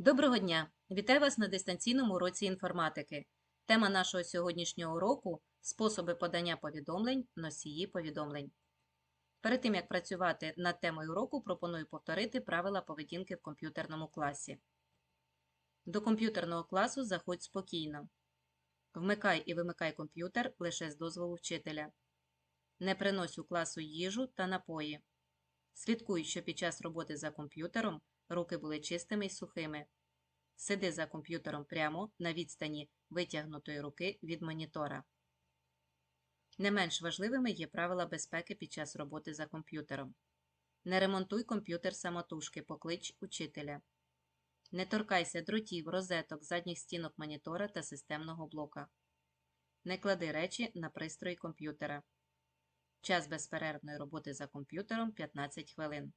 Доброго дня! Вітаю вас на дистанційному уроці інформатики. Тема нашого сьогоднішнього уроку способи подання повідомлень, носії повідомлень. Перед тим як працювати над темою уроку, пропоную повторити правила поведінки в комп'ютерному класі. До комп'ютерного класу заходь спокійно. Вмикай і вимикай комп'ютер лише з дозволу вчителя. Не принось у класу їжу та напої. Слідкуй, що під час роботи за комп'ютером руки були чистими й сухими. Сиди за комп'ютером прямо на відстані витягнутої руки від монітора. Не менш важливими є правила безпеки під час роботи за комп'ютером. Не ремонтуй комп'ютер самотужки, поклич учителя. Не торкайся дротів, розеток, задніх стінок монітора та системного блока. Не клади речі на пристрої комп'ютера. Час безперервної роботи за комп'ютером 15 хвилин.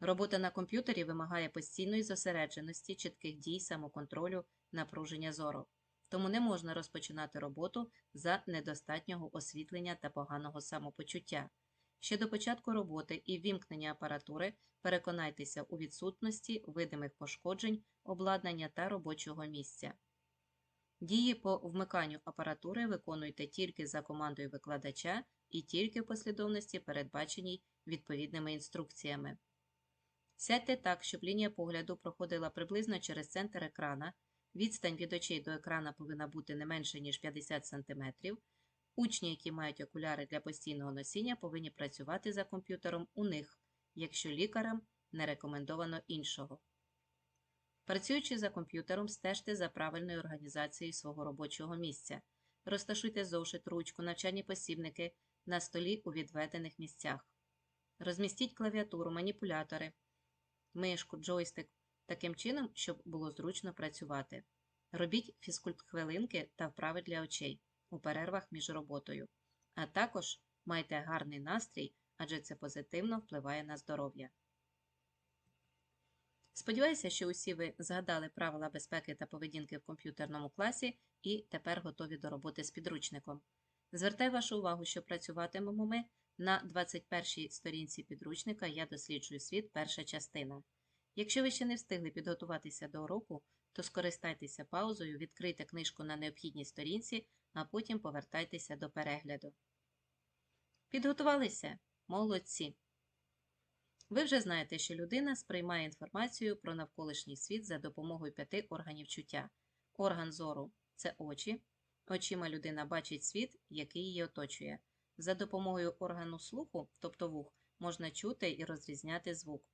Робота на комп'ютері вимагає постійної зосередженості, чітких дій, самоконтролю, напруження зору. Тому не можна розпочинати роботу за недостатнього освітлення та поганого самопочуття. Ще до початку роботи і ввімкнення апаратури переконайтеся у відсутності видимих пошкоджень, обладнання та робочого місця. Дії по вмиканню апаратури виконуйте тільки за командою викладача і тільки в послідовності, передбаченій відповідними інструкціями. Сядьте так, щоб лінія погляду проходила приблизно через центр екрана, відстань від очей до екрана повинна бути не менше, ніж 50 см. Учні, які мають окуляри для постійного носіння, повинні працювати за комп'ютером у них, якщо лікарам не рекомендовано іншого. Працюючи за комп'ютером, стежте за правильною організацією свого робочого місця. Розташуйте зошит, ручку, навчальні посібники на столі у відведених місцях. Розмістіть клавіатуру, маніпулятори, мишку, джойстик таким чином, щоб було зручно працювати. Робіть фізкульт-хвилинки та вправи для очей у перервах між роботою, а також майте гарний настрій, адже це позитивно впливає на здоров'я. Сподіваюся, що усі ви згадали правила безпеки та поведінки в комп'ютерному класі і тепер готові до роботи з підручником. Звертаю вашу увагу, що працюватимемо ми на 21-й сторінці підручника Я досліджую світ, перша частина. Якщо ви ще не встигли підготуватися до уроку, то скористайтеся паузою, відкрийте книжку на необхідній сторінці, а потім повертайтеся до перегляду. Підготувалися? Молодці! Ви вже знаєте, що людина сприймає інформацію про навколишній світ за допомогою п'яти органів чуття. Орган зору це очі. Очима людина бачить світ, який її оточує. За допомогою органу слуху, тобто вух, можна чути і розрізняти звук.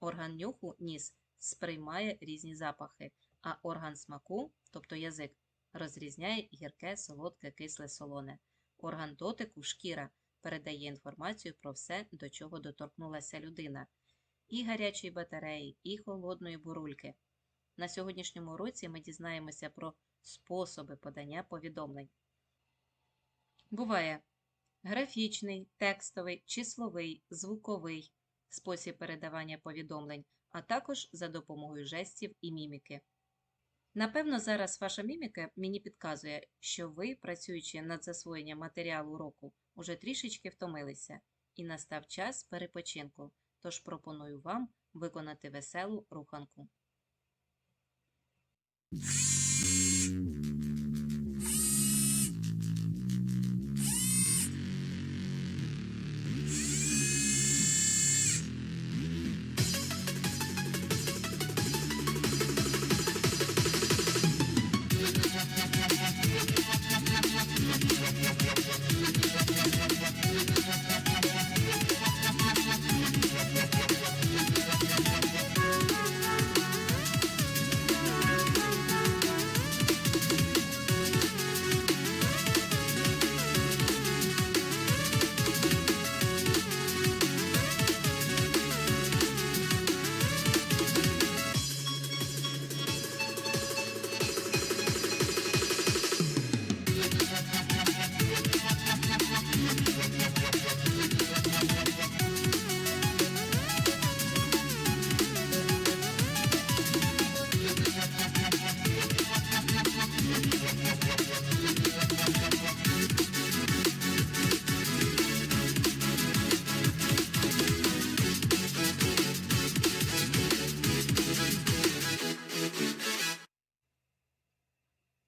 Орган нюху, ніс, сприймає різні запахи, а орган смаку, тобто язик, розрізняє гірке, солодке, кисле, солоне. Орган дотику, шкіра, передає інформацію про все, до чого доторкнулася людина. І гарячої батареї, і холодної бурульки. На сьогоднішньому уроці ми дізнаємося про способи подання повідомлень. Буває графічний, текстовий, числовий, звуковий спосіб передавання повідомлень, а також за допомогою жестів і міміки. Напевно, зараз ваша міміка мені підказує, що ви, працюючи над засвоєнням матеріалу уроку, уже трішечки втомилися, і настав час перепочинку, тож пропоную вам виконати веселу руханку.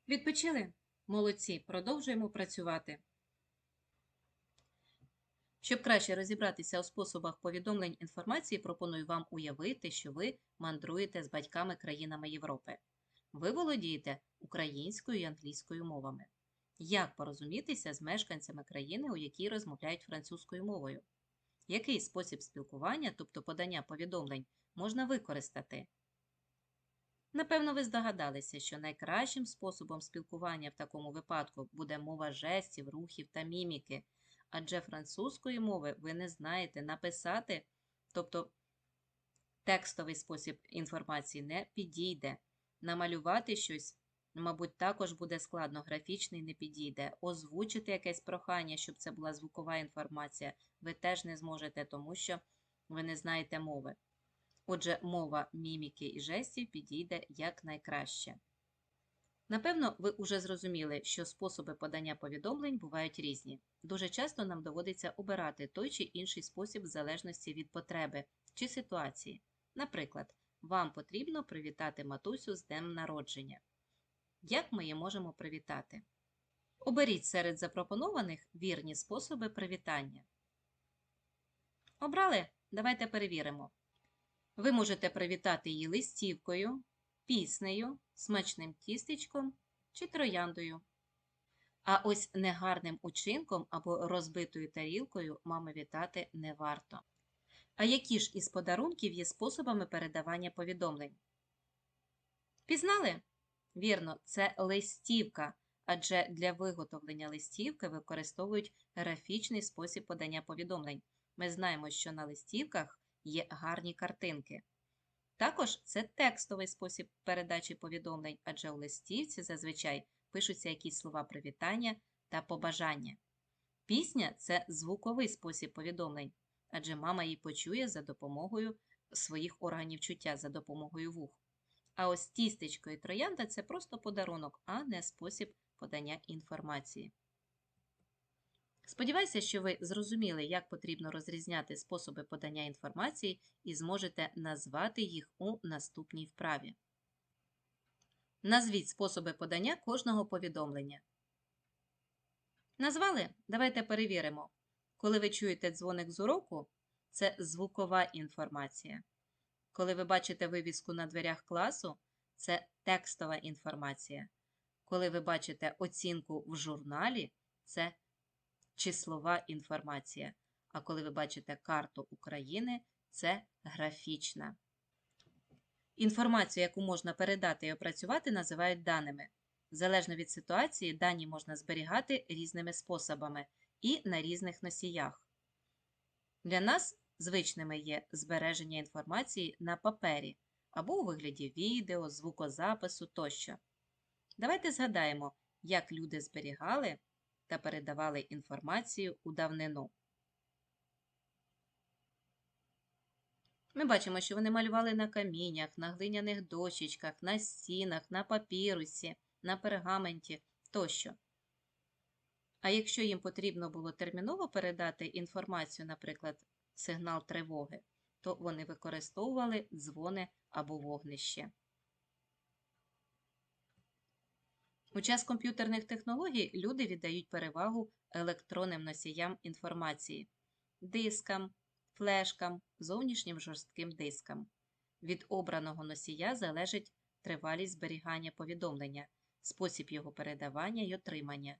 Відпочили? Молодці, продовжуємо працювати. Щоб краще розібратися у способах повідомлень інформації, пропоную вам уявити, що ви мандруєте з батьками країнами Європи. Ви володієте українською і англійською мовами. Як порозумітися з мешканцями країни, у якій розмовляють французькою мовою? Який спосіб спілкування, тобто подання повідомлень, можна використати? Напевно, ви здогадалися, що найкращим способом спілкування в такому випадку буде мова жестів, рухів та міміки, адже французької мови ви не знаєте написати, тобто текстовий спосіб інформації не підійде. Намалювати щось, мабуть, також буде складно, графічний не підійде. Озвучити якесь прохання, щоб це була звукова інформація, ви теж не зможете, тому що ви не знаєте мови. Отже, мова міміки і жестів підійде якнайкраще. Напевно, ви уже зрозуміли, що способи подання повідомлень бувають різні. Дуже часто нам доводиться обирати той чи інший спосіб в залежності від потреби чи ситуації. Наприклад, вам потрібно привітати матусю з днем народження. Як ми її можемо привітати? Оберіть серед запропонованих вірні способи привітання. Обрали? Давайте перевіримо. Ви можете привітати її листівкою, піснею, смачним тістечком чи трояндою. А ось негарним учинком або розбитою тарілкою мами вітати не варто. А які ж із подарунків є способами передавання повідомлень? Пізнали? Вірно, це листівка, адже для виготовлення листівки використовують графічний спосіб подання повідомлень. Ми знаємо, що на листівках є гарні картинки. Також це текстовий спосіб передачі повідомлень, адже у листівці зазвичай пишуться якісь слова привітання та побажання. Пісня це звуковий спосіб повідомлень, адже мама її почує за допомогою своїх органів чуття, за допомогою вух. А ось тістечко і троянда це просто подарунок, а не спосіб подання інформації. Сподіваюся, що ви зрозуміли, як потрібно розрізняти способи подання інформації і зможете назвати їх у наступній вправі. Назвіть способи подання кожного повідомлення. Назвали? Давайте перевіримо. Коли ви чуєте дзвоник з уроку, це звукова інформація. Коли ви бачите вивіску на дверях класу, це текстова інформація. Коли ви бачите оцінку в журналі, це числова інформація. А коли ви бачите карту України, це графічна. Інформацію, яку можна передати і опрацювати, називають даними. Залежно від ситуації, дані можна зберігати різними способами і на різних носіях. Для нас звичними є збереження інформації на папері або у вигляді відео, звукозапису тощо. Давайте згадаємо, як люди зберігали та передавали інформацію у давнину. Ми бачимо, що вони малювали на каміннях, на глиняних дощечках, на стінах, на папірусі, на пергаменті тощо. А якщо їм потрібно було терміново передати інформацію, наприклад, сигнал тривоги, то вони використовували дзвони або вогнище. У час комп'ютерних технологій люди віддають перевагу електронним носіям інформації дискам, флешкам, зовнішнім жорстким дискам. Від обраного носія залежить тривалість зберігання повідомлення, спосіб його передавання й отримання.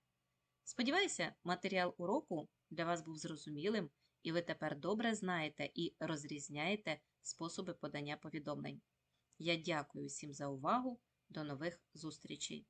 Сподіваюся, матеріал уроку для вас був зрозумілим, і ви тепер добре знаєте і розрізняєте способи подання повідомлень. Я дякую всім за увагу. До нових зустрічей!